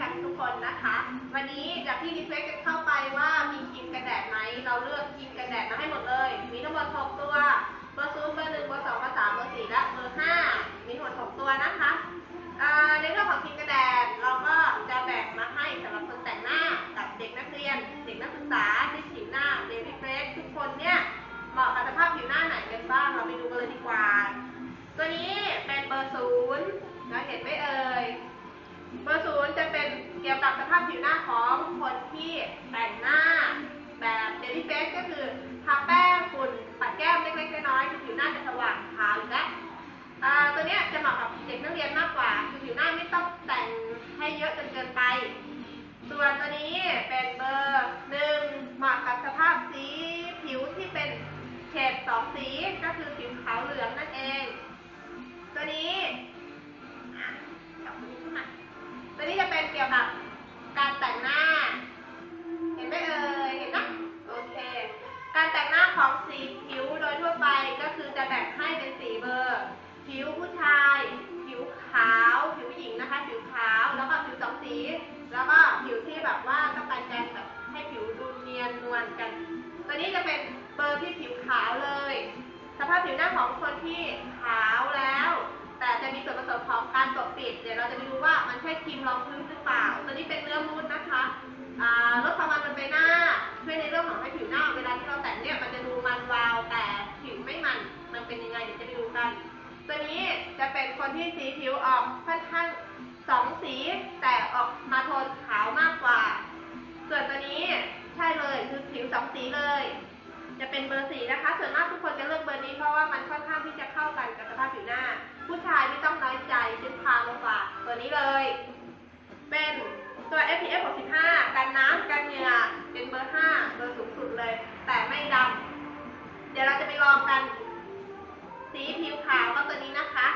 กันทุกคนนะคะ วันนี้เดี๋ยวพี่รีเควสกันเข้าไปว่ามีครีมกันแดดไหม เราเลือกครีมกันแดดมาให้หมดเลย มีทั้งหมด6ตัว เบอร์ศูนย์เบอร์หนึ่งเบอร์สองเบอร์สามเบอร์สี่และเบอร์ห้ามีทั้งหมด6ตัวนะคะ ผิวหน้าของคนที่แต่งหน้าแบบเดลี่เฟสก็คือทาแป้งฝุ่นปัดแก้มเล็กๆน้อยๆคือผิวหน้าจะสว่างขาวอยู่แล้วตัวนี้จะเหมาะกับเด็กนักเรียนมากกว่า คือผิวหน้าไม่ต้องแต่งให้เยอะจนเกินไป ส่วนตัวนี้เป็นเบอร์หนึ่งเหมาะกับสภาพสีผิวที่เป็นเฉดสองสีก็คือผิวขาวเหลืองนั่นเอง ตัวนี้ ที่ขาวแล้ว แต่จะมีส่วนผสมของการปกปิด เดี๋ยวเราจะไปดูว่ามันใช่ครีมรองพื้นหรือเปล่า ตัวนี้เป็นเนื้อมูสนะคะลดความมันบนใบหน้า ช่วยในเรื่องของให้ผิวหน้า เวลาที่เราแต่งเนี่ยมันจะดูมันวาวแต่ผิวไม่มัน มันเป็นยังไงเดี๋ยวจะไปดูกัน ตัวนี้จะเป็นคนที่สีผิวออกค่อนข้างสองสีแต่ออกมาโทนขาวมากกว่า ส่วนตัวนี้ใช่เลยคือผิวสองสีเลย จะเป็นเบอร์สีนะคะ ส่วนมากทุกคนจะเลือกเบอร์นี้เพราะว่ามันค่อนข้างที่จะเข้ากันกับสภาพผิวหน้า ผู้ชายไม่ต้องน้อยใจชิ้นพามาฝากตัวนี้เลย เป็นตัว SPF 65 กันน้ำกันเหงื่อเป็นเบอร์5เบอร์สูงสุดเลย แต่ไม่ดำเดี๋ยวเราจะไปลองกัน สีผิวขาวก็ตัวนี้นะคะ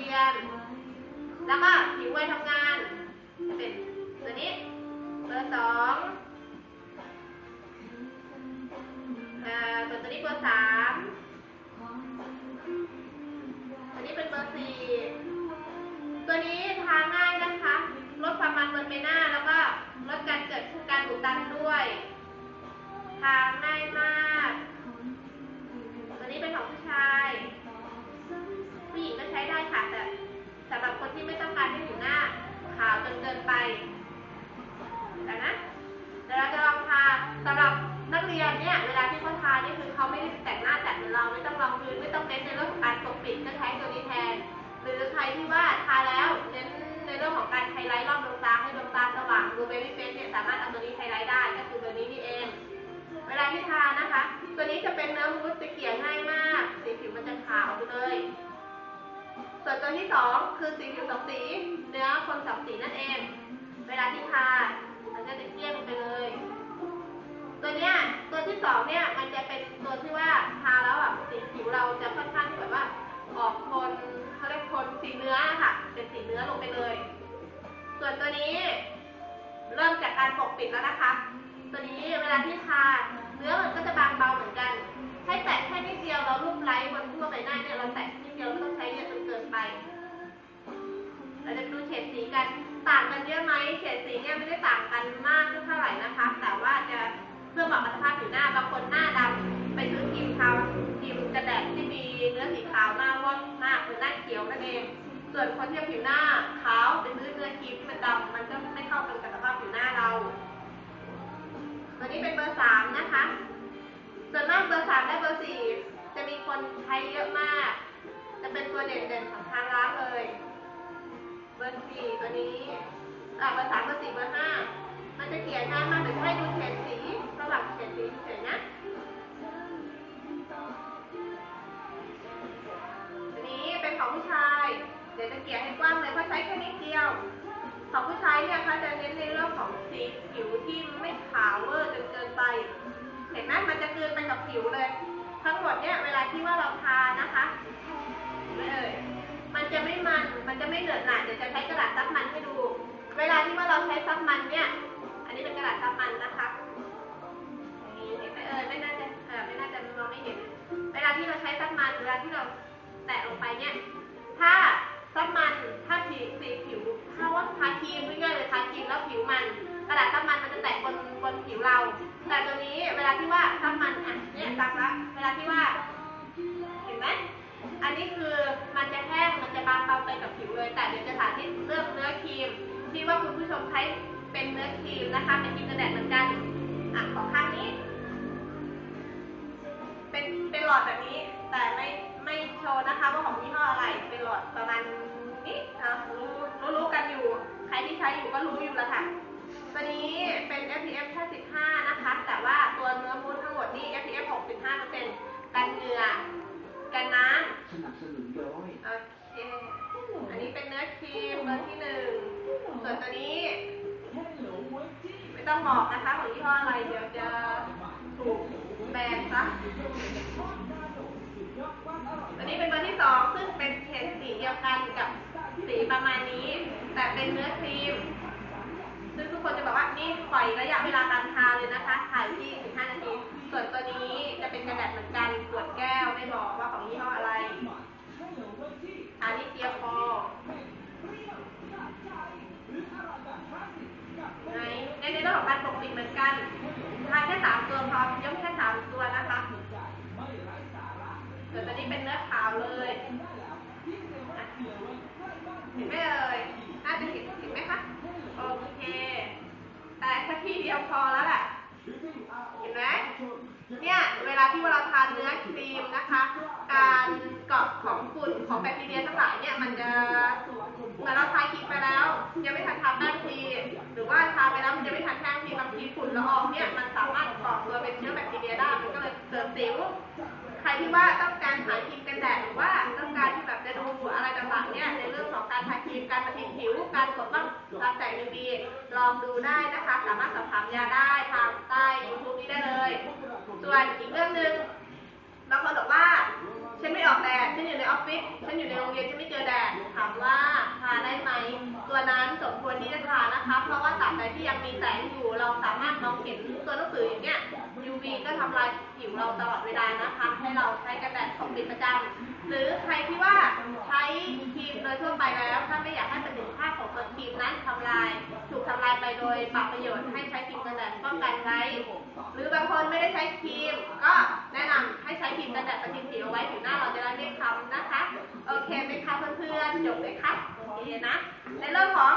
รียน แล้วก็ผิววัยทำงานเป็นตัวนี้เบอร์สองเอ่อส่วนตัวนี้เบอร์สามตัวนี้เป็นเบอร์สี่ตัวนี้ทาง่ายนะคะ ลดความมันบนใบหน้าแล้วก็ลดการเกิดการอุดตันด้วยทาง่าย นเกินไปแต่นะเดี๋ยวเราจะลองทาสำหรับนักเรียนเนี่ยเวลาที่เขาทานี่คือเขาไม่ได้แต่งหน้าจัดเหมือนเราไม่ต้องรองพื้นไม่ต้องเน้นในเรื่องของการปกปิดก็ใช้ตัวนี้แทน หรือใครที่ว่าทาแล้วเน้นในเรื่องของการไฮไลท์รอบดวงตาให้ดวงตาสว่างดูเบบี้เฟสเนี่ยสามารถเอาตัวนี้ไฮไลท์ได้ก็คือตัวนี้นี่เอง เวลาที่ทานะคะ ตัวนี้จะเป็นเนื้อมูสจะเกลี่ยง่ายมาก สีผิวมันจะขาวไปเลย ส่วนตัวที่สองคือสีผสองสีเนื้อคนสองสีนั่นเอง เวลาที่ทามันก็จะเกลี้ยงไปเลย ตัวเนี้ยตัวที่สองเนี่ยมันจะเป็นตัวที่ว่าทาแล้วแบบสีผิวเราจะค่อนข้างที่แบบว่า ออกโทนเขาเรียกโทนสีเนื้อค่ะ เป็นสีเนื้อลงไปเลย ส่วนตัวนี้ เริ่มจากการปกปิดแล้วนะคะ ตัวนี้เวลาที่ทาเนื้อมันก็จะบางเบาเหมือนกันให้แตะแค่นิดเดียวเราลูบไล้บนทั่วใบหน้าเนี่ยเราแตะนิดเดียวไม่ต้องใช้เยอะจนเกินไป เราจะดูเฉดสีกัน ต่างกันเยอะไหมเฉดสีเนี่ยไม่ได้ต่างกันมากเท่าไหร่นะคะ แต่ว่าจะเพื่อเหมาะกับสภาพผิวหน้าบางคนหน้าดำไปซื้อครีมเทาครีมกระแดดที่มีเนื้อสีขาวหน้าว่องมากหรือหน้าเขียวนั่นเอง ส่วนคนที่ผิวหน้าขาวไปซื้อเนื้อครีมที่มันดำมันก็ไม่เข้ากันกับสภาพผิวหน้าเราตัวนี้เป็นเบอร์สามนะคะ ส่วนมากเบอร์สามและเบอร์สี่จะมีคนใช้เยอะมาก จะเป็นตัวเด่นๆของทางร้านเลย เบอร์สี่ตัวนี้อ่าเบอร์สามเบอร์สี่เบอร์ห้ามันจะเขียนง่ายมากเดี๋ยวให้ดูเฉดสีระหว่างเฉดสีเฉยนะตัวนี้เป็นของผู้ชาย เดี๋ยวจะเกลี่ยให้กว้างเลยเพราะใช้แค่นิดเดียว ของผู้ชายเนี่ยเขาจะเน้นในเรื่องของสีผิวที่ไม่ขาวเวอร์จนเกินไป เห็นไหมมันจะเกลืนไปกับผิวเลย ทั้งหมดเนี่ยเวลาที่ว่าเราทานะคะม่เอ่ยมันจะไม่มัน มันจะไม่เหลือหนาเดี๋ยวจะใช้กระดาษซับมันให้ดู เวลาที่ว่าเราใช้ซับมันเนี่ย อันนี้เป็นกระดาษซับมันนะคะนี่เห็นไหมเอ่ยไม่น่าจะเออไม่น่าจะมองไม่เห็น เวลาที่เราใช้ซับมันเวลาที่เราแตะลงไปเนี่ย ถ้าซับมัน ถ้าสีผิว ถ้าว่าทาครีม่รือไง ผิวมัน กระดาษซับมันมันจะแตะบนบนผิวเรา แต่ตัวนี้เวลาที่ว่าซับมันอะเนี่ยซักละเวลาที่ว่าเห็นไหมอันนี้คือมันจะแห้งมันจะบางเบาไปกับผิวเลย แต่เดี๋ยวจะสาธิตเรื่องเนื้อครีมที่ว่าคุณผู้ชมใช้เป็นเนื้อครีมนะคะเป็นครีมกระแดดเหมือนกันอะของข้างนี้ เป็นเป็นหลอดแบบนี้ แต่ไม่ไม่โชว์นะคะว่าของยี่ห้ออะไร เป็นหลอดประมาณนี้อะรู้รู้กันอยู่ ใครที่ใช้อยู่ก็รู้อยู่แล้วค่ะ ตัวนี้เป็น SPF แค่ 15 นะคะ แต่ว่าตัวเนื้อมูสทั้งหมดนี่ SPF 65%กันเหงื่อกันน้ำสนับสนุนโดยโอเค อันนี้เป็นเนื้อครีมเบอร์ที่หนึ่ง ส่วนตัวนี้ ไม่ต้องบอกนะคะของยี่ห้ออะไร เดี๋ยวจะถูกแบนซะตัวนี้เป็นเบอร์ที่สองซึ่งเป็นเฉดสีเดียวกันกับ สีประมาณนี้ แต่เป็นเนื้อครีม ซึ่งทุกคนจะบอกว่านี่ปล่อยระยะเวลาการทาเลยนะคะถ่ายที่15นาที ส่วนตัวนี้จะเป็นกระดาษเหมือนกันขวดแก้วไม่บอกว่าของยี่ห้ออะไรอันนี้เกียร์พอไหนในในเรื่องของการปกปิดเหมือนกันทานแค่สามตัวพอยกแค่สามตัวนะคะส่วนตัวนี้เป็นเนื้อขาวเลยอะเห็นไหมเอ่ยน่าจะเห็นเห็นไหมคะ โอเค แต่แค่ที่เดียวพอแล้วแหละ เห็นไหม เนี่ย ที่เราทานเนื้อครีมนะคะ การเกาะของฝุ่นของแบคทีเรียทั้งหลายเนี่ยมันจะเหมือนเราทาครีมไปแล้วยังไม่ทันทาแป้งทีหรือว่าทาไปแล้วมันยังไม่ทันแป้งทีบางทีฝุ่นละอองเนี่ยมันสามารถก่อตัวเป็นเชื้อแบคทีเรียได้มันก็เลยเกิดสิวใครที่ว่าต้องการหาครีมกันแดดหรือว่าต้องการที่แบบจะดูอะไรต่างๆเนี่ยในเรื่องของการทาครีมการปฏิผิว การกดต้องรับแสง UV ลองดูได้นะคะ สามารถสอบถามยาได้ทาง YouTube นี้ได้เลย ส่วนอีกเรื่องหนึ่งบางคนบอกว่า ฉันไม่ออกแดด ฉันอยู่ในออฟฟิศ ฉันอยู่ในโรงเรียนฉันไม่เจอแดด ถามว่าทาได้ไหม ตัวนั้นสมควรที่จะทานะคะ เพราะว่าตราบใดที่ยังมีแสงอยู่ เราสามารถมองเห็นตัวหนังสืออย่างเนี้ย UV ก็ทำลายผิวเราตลอดเวลานะคะ ให้เราใช้กันแดดปกปิดประจำหรือใครที่ว่าใช้ครีมโดยทั่วไปแล้ว ถ้าไม่อยากให้ประสิทธิภาพของตัวครีมนั้นทำลาย ทำลายไปโดยปรับประโยชน์ให้ใช้ครีมกันแดดป้องกันไว้ หรือบางคนไม่ได้ใช้ครีม ก็แนะนำให้ใช้ครีมกันแดดประทินผิวเอาไว้ผิวหน้าเราจะได้ไม่คล้ำนะคะ โอเคไหมคะเพื่อนๆจบเลยค่ะโอเคนะ ในเรื่องของ